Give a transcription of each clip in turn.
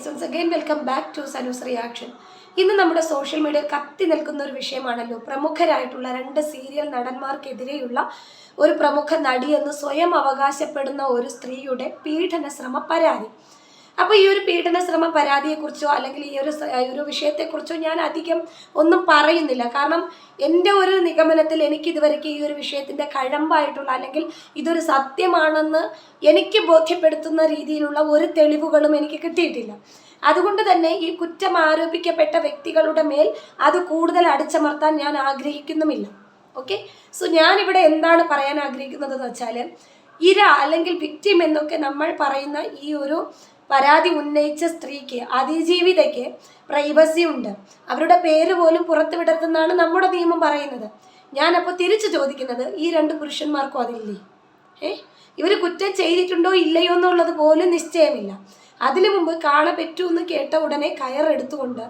Guys once again welcome back to Sanu's reaction ഇന്ന് നമ്മുടെ social media കത്തി നിൽക്കുന്ന ഒരു വിഷയമാണല്ലോ. പ്രമുഖരായിട്ടുള്ള രണ്ട് സീരിയൽ നടന്മാർക്കെതിരെയുള്ള ഒരു പ്രമുഖ നടിയെന്ന് സ്വയം അവകാശപ്പെടുന്ന ഒരു സ്ത്രീയുടെ പീഡന ശ്രമ പരാതി. അപ്പോൾ ഈ ഒരു പീഡന ശ്രമ പരാതിയെക്കുറിച്ചോ അല്ലെങ്കിൽ ഈ ഒരു ഒരു വിഷയത്തെക്കുറിച്ചോ ഞാൻ അധികം ഒന്നും പറയുന്നില്ല. കാരണം എന്റെ ഒരു നിഗമനത്തിൽ എനിക്ക് ഇതുവരെയ്ക്ക് ഈ ഒരു വിഷയത്തിന്റെ കഴമ്പായിട്ടുള്ള അല്ലെങ്കിൽ ഇതൊരു സത്യമാണെന്ന് എനിക്ക് ബോധ്യപ്പെടുത്തുന്ന രീതിയിലുള്ള ഒരു തെളിവുകളും എനിക്ക് കിട്ടിയിട്ടില്ല. അതുകൊണ്ട് തന്നെ ഈ കുറ്റം ആരോപിക്കപ്പെട്ട വ്യക്തികളുടെ മേൽ അത് കൂടുതൽ അടിച്ചമർത്താൻ ഞാൻ ആഗ്രഹിക്കുന്നുമില്ല. ഓക്കെ? സോ ഞാനിവിടെ എന്താണ് പറയാൻ ആഗ്രഹിക്കുന്നത് എന്ന് വെച്ചാൽ ഇര അല്ലെങ്കിൽ വിക്റ്റിം എന്നൊക്കെ നമ്മൾ പറയുന്ന ഈ ഒരു പരാതി ഉന്നയിച്ച സ്ത്രീക്ക് അതിജീവിതയ്ക്ക് പ്രൈവസി ഉണ്ട്. അവരുടെ പേര് പോലും പുറത്തു വിടരുതെന്നാണ് നമ്മുടെ നിയമം പറയുന്നത്. ഞാനപ്പോൾ തിരിച്ചു ചോദിക്കുന്നത് ഈ രണ്ട് പുരുഷന്മാർക്കും അതില്ലേ? ഏ ഇവർ കുറ്റം ചെയ്തിട്ടുണ്ടോ ഇല്ലയോ എന്നുള്ളത് പോലും നിശ്ചയമില്ല. അതിനു മുമ്പ് കാണെ പറ്റൂ എന്ന് കേട്ട ഉടനെ കയറെടുത്തുകൊണ്ട്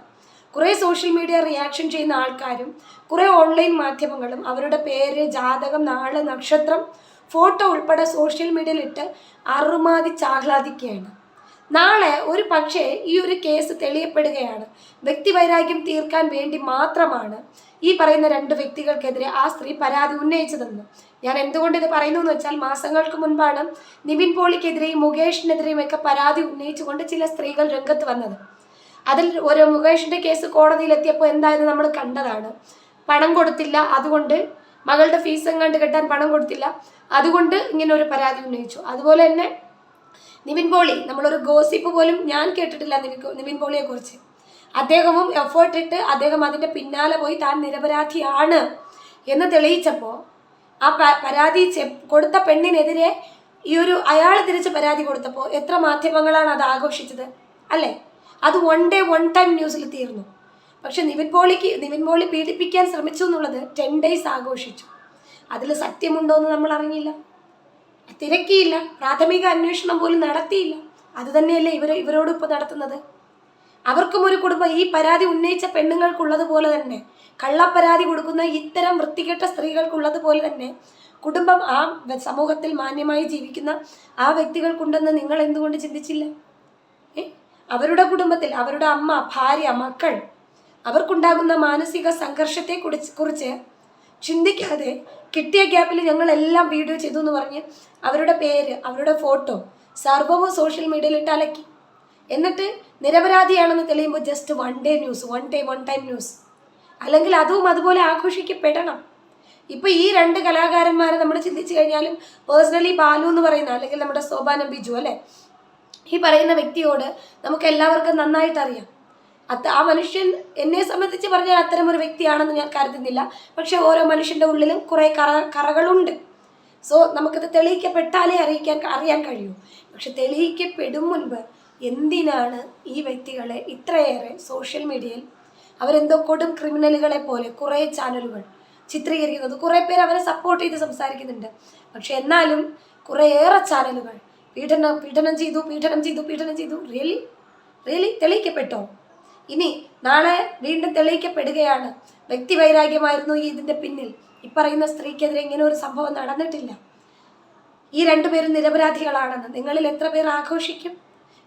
കുറേ സോഷ്യൽ മീഡിയ റിയാക്ഷൻ ചെയ്യുന്ന ആൾക്കാരും കുറേ ഓൺലൈൻ മാധ്യമങ്ങളും അവരുടെ പേര് ജാതകം നാൾ നക്ഷത്രം ഫോട്ടോ ഉൾപ്പെടെ സോഷ്യൽ മീഡിയയിലിട്ട് അറുമാതിച്ച് ആഹ്ലാദിക്കുകയാണ് നാളെ ഒരു പക്ഷേ ഈ ഒരു കേസ് തെളിയപ്പെടുകയാണ്. വ്യക്തിവൈരാഗ്യം തീർക്കാൻ വേണ്ടി മാത്രമാണ് ഈ പറയുന്ന രണ്ട് വ്യക്തികൾക്കെതിരെ ആ സ്ത്രീ പരാതി ഉന്നയിച്ചതെന്ന്. ഞാൻ എന്തുകൊണ്ട് ഇത് പറയുന്നു എന്ന് വെച്ചാൽ മാസങ്ങൾക്ക് മുൻപാണ് നിവിൻ പോളിക്കെതിരെയും മുകേഷിനെതിരെയും ഒക്കെ പരാതി ഉന്നയിച്ചുകൊണ്ട് ചില സ്ത്രീകൾ രംഗത്ത് വന്നത്. അതിൽ ഒരു മുകേഷിന്റെ കേസ് കോടതിയിൽ എത്തിയപ്പോൾ എന്തായാലും നമ്മൾ കണ്ടതാണ്. പണം കൊടുത്തില്ല അതുകൊണ്ട് മകളുടെ ഫീസ് എങ്ങാണ്ട് കെട്ടാൻ പണം കൊടുത്തില്ല അതുകൊണ്ട് ഇങ്ങനെ ഒരു പരാതി ഉന്നയിച്ചു. അതുപോലെ തന്നെ നിവിൻ പോളി നമ്മളൊരു ഗോസിപ്പ് പോലും ഞാൻ കേട്ടിട്ടില്ല നിവിൻ നിവിൻ പോളിയെ കുറിച്ച്. അദ്ദേഹവും എഫേർട്ട് ഇട്ട് അദ്ദേഹം അതിന്റെ പിന്നാലെ പോയി താൻ നിരപരാധിയാണ് എന്ന് തെളിയിച്ചപ്പോൾ ആ പരാതി കൊടുത്ത പെണ്ണിനെതിരെ ഈ ഒരു അയാൾ തിരിച്ച് പരാതി കൊടുത്തപ്പോൾ എത്ര മാധ്യമങ്ങളാണ് അത് ആഘോഷിച്ചത് അല്ലേ? അത് വൺ ഡേ വൺ ടൈം ന്യൂസിൽ തീർന്നു. പക്ഷെ നിവിൻ പോളിക്ക് നിവിൻ പോളി പീഡിപ്പിക്കാൻ ശ്രമിച്ചു എന്നുള്ളത് ടെൻ ഡേയ്സ് ആഘോഷിച്ചു. അതിൽ സത്യമുണ്ടോ എന്ന് നമ്മൾ അറിഞ്ഞില്ല. തിരക്കിയില്ല. പ്രാഥമിക അന്വേഷണം പോലും നടത്തിയില്ല. അത് തന്നെയല്ലേ ഇവർ ഇവരോട് ഇപ്പോൾ നടത്തുന്നത്? അവർക്കും ഒരു കുടുംബം. ഈ പരാതി ഉന്നയിച്ച പെണ്ണുങ്ങൾക്കുള്ളതുപോലെ തന്നെ കള്ളപ്പരാതി കൊടുക്കുന്ന ഇത്തരം വൃത്തികെട്ട സ്ത്രീകൾക്കുള്ളതുപോലെ തന്നെ കുടുംബം ആ സമൂഹത്തിൽ മാന്യമായി ജീവിക്കുന്ന ആ വ്യക്തികൾക്കുണ്ടെന്ന് നിങ്ങൾ എന്തുകൊണ്ട് ചിന്തിച്ചില്ല? അവരുടെ കുടുംബത്തിൽ അവരുടെ അമ്മ ഭാര്യ മക്കൾ അവർക്കുണ്ടാകുന്ന മാനസിക സംഘർഷത്തെ കുറിച്ച് കുറിച്ച് ചിന്തിക്കാതെ കിട്ടിയ ഗ്യാപ്പിൽ ഞങ്ങളെല്ലാം വീഡിയോ ചെയ്തു എന്ന് പറഞ്ഞ് അവരുടെ പേര് അവരുടെ ഫോട്ടോ സർവവും സോഷ്യൽ മീഡിയയിൽ ഇട്ട് അലക്കി. എന്നിട്ട് നിരപരാധിയാണെന്ന് തെളിയുമ്പോൾ just one day news one day one time news അല്ലെങ്കിൽ അതും അതുപോലെ ആഘോഷിക്കപ്പെടണം. ഇപ്പൊ ഈ രണ്ട് കലാകാരന്മാരെ നമ്മൾ ചിന്തിച്ചു കഴിഞ്ഞാലും പേഴ്സണലി ബാലു എന്ന് പറയുന്ന അല്ലെങ്കിൽ നമ്മുടെ സോപാനം ബിജു അല്ലെ? ഈ പറയുന്ന വ്യക്തിയോട് നമുക്ക് എല്ലാവർക്കും നന്നായിട്ട് അറിയാം. അത് ആ മനുഷ്യൻ എന്നെ സംബന്ധിച്ച് പറഞ്ഞാൽ അത്തരം ഒരു വ്യക്തിയാണെന്ന് ഞാൻ കരുതുന്നില്ല. പക്ഷെ ഓരോ മനുഷ്യന്റെ ഉള്ളിലും കുറേ കറ കറകളുണ്ട്. സോ നമുക്കത് തെളിയിക്കപ്പെട്ടാലേ അറിയിക്കാൻ അറിയാൻ കഴിയൂ. പക്ഷെ തെളിയിക്കപ്പെടും മുൻപ് എന്തിനാണ് ഈ വ്യക്തികളെ ഇത്രയേറെ സോഷ്യൽ മീഡിയയിൽ അവരെന്തോ കൊടും ക്രിമിനലുകളെ പോലെ കുറേ ചാനലുകൾ ചിത്രീകരിക്കുന്നത് കുറേ പേര് അവരെ സപ്പോർട്ട് ചെയ്ത് സംസാരിക്കുന്നുണ്ട്. പക്ഷെ എന്നാലും കുറേയേറെ ചാനലുകൾ പീഡനം പീഡനം ചെയ്തു പീഡനം ചെയ്തു പീഡനം ചെയ്തു. റിയലി? റിയലി തെളിയിക്കപ്പെട്ടോ? ഇനി നാളെ വീണ്ടും തെളിയിക്കപ്പെടുകയാണ്. വ്യക്തിവൈരാഗ്യമായിരുന്നു ഈ ഇതിന്റെ പിന്നിൽ. ഇപ്പറയുന്ന സ്ത്രീക്കെതിരെ ഇങ്ങനെ ഒരു സംഭവം നടന്നിട്ടില്ല. ഈ രണ്ടുപേരും നിരപരാധികളാണെന്ന് നിങ്ങളിൽ എത്ര പേർ ആഘോഷിക്കും?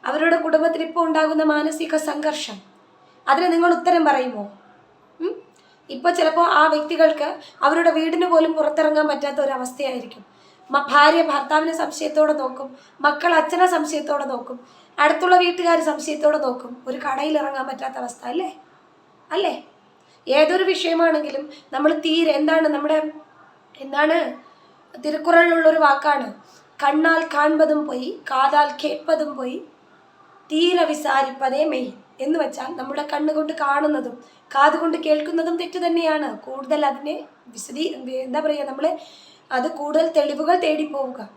അവരുടെ കുടുംബത്തിൽ ഇപ്പോൾ ഉണ്ടാകുന്ന മാനസിക സംഘർഷം. അതിന് നിങ്ങൾ ഉത്തരം പറയുമോ? ഇപ്പോൾ ചിലപ്പോൾ ആ വ്യക്തികൾക്ക് അവരുടെ വീടിന് പോലും പുറത്തിറങ്ങാൻ പറ്റാത്ത ഒരു അവസ്ഥയായിരിക്കും. ഭാര്യ ഭർത്താവിനെ സംശയത്തോടെ നോക്കും. മക്കൾ അച്ഛനെ സംശയത്തോടെ നോക്കും. അടുത്തുള്ള വീട്ടുകാർ സംശയത്തോടെ നോക്കും. ഒരു കടയിൽ ഇറങ്ങാൻ പറ്റാത്ത അവസ്ഥ അല്ലേ? അല്ലേ? ഏതൊരു വിഷയമാണെങ്കിലും നമ്മൾ തീരെ എന്താണ് നമ്മുടെ എന്താണ്? തിരുക്കുറളിലുള്ളൊരു വാക്കാണ്. കണ്ണാൽ കാൺപതും പോയി കാതാൽ കേൾപ്പതും പോയി തീരെ വിസാരിപ്പതേ മെയ് എന്ന് വെച്ചാൽ നമ്മുടെ കണ്ണുകൊണ്ട് കാണുന്നതും കാതുകൊണ്ട് കേൾക്കുന്നതും തെറ്റ് തന്നെയാണ്. കൂടുതൽ അതിനെ വിശദീ എന്താ പറയുക നമ്മൾ അത് കൂടുതൽ തെളിവുകൾ തേടി പോവുക.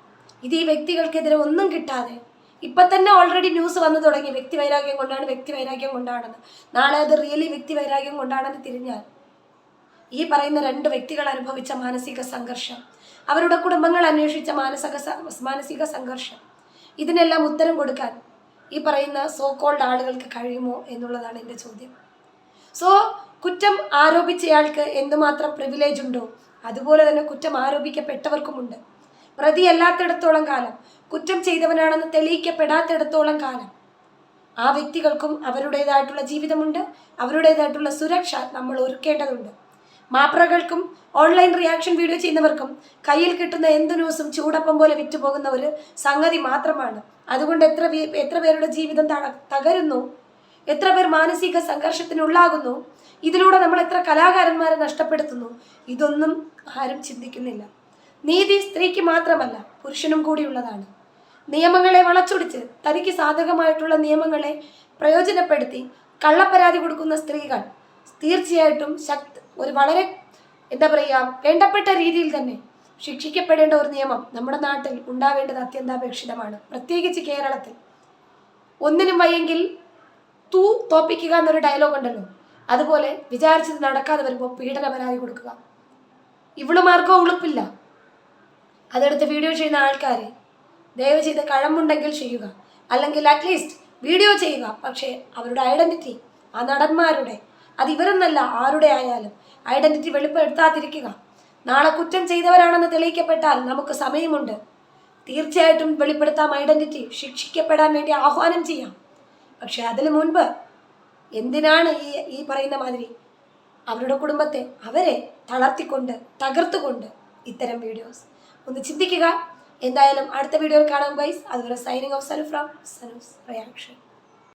ഇത് ഈ വ്യക്തികൾക്കെതിരെ ഒന്നും കിട്ടാതെ. ഇപ്പൊ തന്നെ ഓൾറെഡി ന്യൂസ് വന്നു തുടങ്ങി. വ്യക്തി വൈരാഗ്യം കൊണ്ടാണ് വ്യക്തി വൈരാഗ്യം കൊണ്ടാണെന്ന്. നാളെ അത് റിയലി വ്യക്തി വൈരാഗ്യം കൊണ്ടാണെന്ന് തിരിഞ്ഞാൽ ഈ പറയുന്ന രണ്ട് വ്യക്തികൾ അനുഭവിച്ച മാനസിക സംഘർഷം അവരുടെ കുടുംബങ്ങൾ അന്വേഷിച്ച മാനസിക മാനസിക സംഘർഷം ഇതിനെല്ലാം ഉത്തരം കൊടുക്കാൻ ഈ പറയുന്ന സോ കോൾഡ് ആളുകൾക്ക് കഴിയുമോ എന്നുള്ളതാണ് എന്റെ ചോദ്യം. സോ കുറ്റം ആരോപിച്ചയാൾക്ക് എന്തുമാത്രം പ്രിവിലേജ് ഉണ്ടോ അതുപോലെ തന്നെ കുറ്റം ആരോപിക്കപ്പെട്ടവർക്കുമുണ്ട്. പ്രതിയല്ലാത്തിടത്തോളം കാലം കുറ്റം ചെയ്തവനാണെന്ന് തെളിയിക്കപ്പെടാത്തിടത്തോളം കാലം. ആ വ്യക്തികൾക്കും അവരുടേതായിട്ടുള്ള ജീവിതമുണ്ട് അവരുടേതായിട്ടുള്ള സുരക്ഷ നമ്മൾ ഒരുക്കേണ്ടതുണ്ട്. മാപ്രകൾക്കും ഓൺലൈൻ റിയാക്ഷൻ വീഡിയോ ചെയ്യുന്നവർക്കും കയ്യിൽ കിട്ടുന്ന എന്ത് ന്യൂസും ചൂടപ്പം പോലെ വിറ്റുപോകുന്ന ഒരു സംഗതി മാത്രമാണ്. അതുകൊണ്ട് എത്ര എത്ര പേരുടെ ജീവിതം തകരുന്നു? എത്ര പേർ മാനസിക സംഘർഷത്തിനുള്ളാകുന്നു? ഇതിലൂടെ നമ്മൾ എത്ര കലാകാരന്മാരെ നഷ്ടപ്പെടുത്തുന്നു? ഇതൊന്നും ആരും ചിന്തിക്കുന്നില്ല. നീതി സ്ത്രീക്ക് മാത്രമല്ല പുരുഷനും കൂടിയുള്ളതാണ് നിയമങ്ങളെ വളച്ചൊടിച്ച് തനിക്ക് സാധകമായിട്ടുള്ള നിയമങ്ങളെ പ്രയോജനപ്പെടുത്തി കള്ളപ്പരാതി കൊടുക്കുന്ന സ്ത്രീകൾ തീർച്ചയായിട്ടും ശക്ത ഒരു വളരെ എന്താ പറയുക വേണ്ടപ്പെട്ട രീതിയിൽ തന്നെ ശിക്ഷിക്കപ്പെടേണ്ട ഒരു നിയമം നമ്മുടെ നാട്ടിൽ ഉണ്ടാവേണ്ടത് അത്യന്താപേക്ഷിതമാണ്. പ്രത്യേകിച്ച് കേരളത്തിൽ. ഒന്നിനും വയ്യെങ്കിൽ തൂ തോപ്പിക്കുക എന്നൊരു ഡയലോഗ് ഉണ്ടല്ലോ. അതുപോലെ വിചാരിച്ചത് നടക്കാതെ വരുമ്പോൾ പീഡന പരാതി കൊടുക്കുക. ഇവളുമാർക്കോ ഉളുപ്പില്ല. അതെടുത്ത് വീഡിയോ ചെയ്യുന്ന ആൾക്കാർ ദയവ് ചെയ്ത് കഴമ്പുണ്ടെങ്കിൽ ചെയ്യുക. അല്ലെങ്കിൽ അറ്റ്ലീസ്റ്റ് വീഡിയോ ചെയ്യുക. പക്ഷേ അവരുടെ ഐഡന്റിറ്റി ആ നടന്മാരുടെ അത് ഇവരെന്നല്ല ആരുടെ ആയാലും ഐഡന്റിറ്റി വെളിപ്പെടുത്താതിരിക്കുക. നാളെ കുറ്റം ചെയ്തവരാണെന്ന് തെളിയിക്കപ്പെട്ടാൽ നമുക്ക് സമയമുണ്ട്. തീർച്ചയായിട്ടും വെളിപ്പെടുത്താം. ഐഡന്റിറ്റി ശിക്ഷിക്കപ്പെടാൻ വേണ്ടി ആഹ്വാനം ചെയ്യാം. പക്ഷെ അതിന് മുൻപ് എന്തിനാണ് ഈ ഈ പറയുന്ന മാതിരി അവരുടെ കുടുംബത്തെ അവരെ തളർത്തിക്കൊണ്ട് തകർത്തുകൊണ്ട് ഇത്തരം വീഡിയോസ്? ഒന്ന് ചിന്തിക്കുക. എന്തായാലും അടുത്ത വീഡിയോയിൽ കാണാം ഗൈസ് അതുപോലെ signing off Sanu from Sanu's reaction